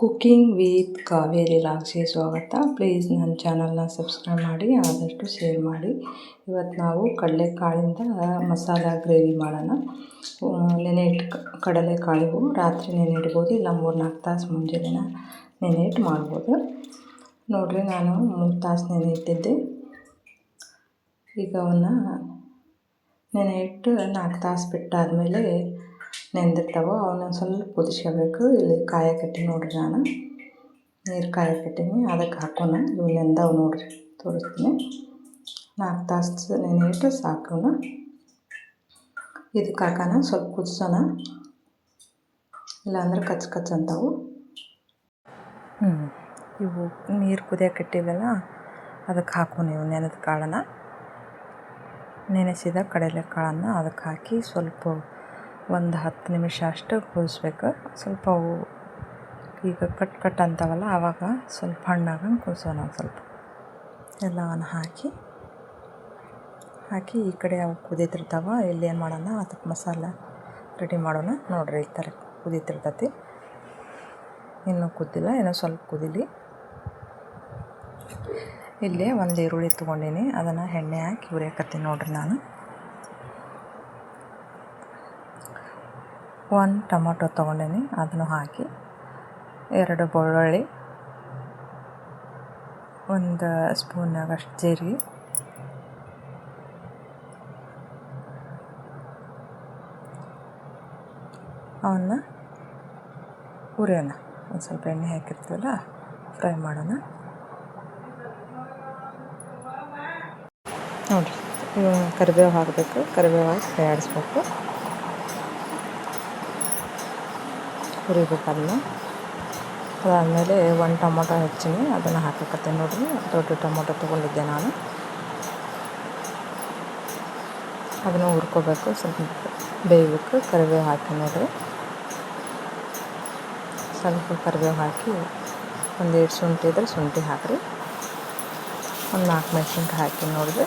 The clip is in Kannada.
ಕುಕ್ಕಿಂಗ್ ವಿತ್ ಕಾವೇರಿ ರಾಕ್ಷಿ ಸ್ವಾಗತ. ಪ್ಲೀಸ್ ನನ್ನ ಚಾನಲ್ನ ಸಬ್ಸ್ಕ್ರೈಬ್ ಮಾಡಿ, ಆದಷ್ಟು ಶೇರ್ ಮಾಡಿ. ಇವತ್ತು ನಾವು ಕಡಲೆಕಾಳಿಂದ ಮಸಾಲ ಗ್ರೇವಿ ಮಾಡೋಣ. ನೆನೆ ಇಟ್ಟು ಕಡಲೆಕಾಳು ರಾತ್ರಿ ನೆನೆ ಇಡ್ಬೋದು, ಇಲ್ಲ ಮೂರು ನಾಲ್ಕು ತಾಸು ಮುಂಜಾನೆ ನೆನೆ ಇಟ್ಟು ಮಾಡ್ಬೋದು. ನೋಡಿರಿ, ನಾನು ಮೂರು ತಾಸು ನೆನೆ ಇಟ್ಟಿದ್ದೆ. ಈಗ ಅವನ್ನ ನೆನೆ ಇಟ್ಟು ನಾಲ್ಕು ತಾಸು ಬಿಟ್ಟಾದಮೇಲೆ ನೆಂದಿರ್ತಾವೆ ಅವನ್ನ ಸ್ವಲ್ಪ ಕುದಿಸ್ಕೋಬೇಕು. ಇಲ್ಲಿ ಕಾಯಕತ್ತೀನಿ ನೋಡಿರಿ ನಾನು. ನೀರು ಕಾಯಕತ್ತೀನಿ ಅದಕ್ಕೆ ಹಾಕೋಣ. ಇವು ನೆಂದವು ನೋಡಿರಿ, ತೋರಿಸ್ತೀನಿ. ನಾಲ್ಕು ತಾಸು ನೆನೆ ಇಟ್ಟು ಸಾಕೋಣ. ಇದಕ್ಕೆ ಹಾಕೋಣ ಸ್ವಲ್ಪ ಕುದಿಸೋಣ. ಇಲ್ಲಾಂದ್ರೆ ಕಚ್ ಕಚ್ ಅಂತಾವು. ಇವು ನೀರು ಕುದಿಯಕ್ಕೆ ಇಟ್ಟಿವಲ್ಲ ಅದಕ್ಕೆ ಹಾಕೋಣ ನೀವು ನೆನೆದ ಕಾಳನ್ನು. ನೆನೆಸಿದ ಕಡಲೆ ಕಾಳನ್ನು ಅದಕ್ಕೆ ಹಾಕಿ ಸ್ವಲ್ಪ ಒಂದು ಹತ್ತು ನಿಮಿಷ ಅಷ್ಟು ಕುದಿಸ್ಬೇಕು ಸ್ವಲ್ಪ ಈಗ ಕಟ್ ಕಟ್ ಅಂತಾವಲ್ಲ, ಆವಾಗ ಸ್ವಲ್ಪ ಹಣ್ಣಾಗಂಗೆ ಕುದಿಸೋಣ ಸ್ವಲ್ಪ. ಎಲ್ಲವನ್ನು ಹಾಕಿ ಹಾಕಿ ಈ ಕಡೆ ಅವು ಕುದೀತಿರ್ತಾವ. ಇಲ್ಲಿ ಏನು ಮಾಡೋಣ, ಅದಕ್ಕೆ ಮಸಾಲೆ ರೆಡಿ ಮಾಡೋಣ. ನೋಡಿರಿ ಈ ಥರ ಕುದೀತಿರ್ತೈತಿ. ಇನ್ನೂ ಕುದ್ದಿಲ್ಲ, ಇನ್ನೂ ಸ್ವಲ್ಪ ಕುದೀಲಿ. ಇಲ್ಲಿ ಒಂದು ಈರುಳ್ಳಿ ತೊಗೊಂಡೀನಿ. ಅದನ್ನು ಎಣ್ಣೆ ಹಾಕಿ ಉರಿಯಾಕತ್ತೀನಿ ನೋಡ್ರಿ ನಾನು. ಒಂದು ಟೊಮೊಟೊ ತೊಗೊಂಡೀನಿ, ಅದನ್ನು ಹಾಕಿ. ಎರಡು ಬೆಳ್ಳುಳ್ಳಿ, ಒಂದು ಸ್ಪೂನಾಗಷ್ಟು ಜೀರಿಗೆ. ಅವನ್ನ ಹುರಿಯೋಣ. ಒಂದು ಸ್ವಲ್ಪ ಎಣ್ಣೆ ಹಾಕಿರ್ತೀವಲ್ಲ, ಫ್ರೈ ಮಾಡೋಣ. ನೋಡಿರಿ ಕರಿಬೇವು ಹಾಕಬೇಕು, ಕರಿಬೇವು ಹಾಕಿ ಫ್ರೈ ಹುರಿಬೇಕು ಅದನ್ನು ಅದಾದಮೇಲೆ ಒಂದು ಟೊಮೊಟೊ ಹೆಚ್ಚಿನಿ, ಅದನ್ನು ಹಾಕಕತ್ತೆ ನೋಡಿರಿ. ದೊಡ್ಡ ಟೊಮೊಟೊ ತೊಗೊಂಡಿದ್ದೆ ನಾನು. ಅದನ್ನು ಹುರ್ಕೋಬೇಕು, ಸ್ವಲ್ಪ ಬೇಯಬೇಕು ಕರಿಬೇವು ಹಾಕಿ ನೋಡಿರಿ. ಸ್ವಲ್ಪ ಕರಿಬೇವು ಹಾಕಿ ಒಂದೆರಡು ಶುಂಠಿ ಇದ್ರೆ ಶುಂಠಿ ಹಾಕಿರಿ. ಒಂದು ನಾಲ್ಕು ಮೆಣಸಿನ್ಕಾಯಿ ಹಾಕಿ ನೋಡಿದ್ರೆ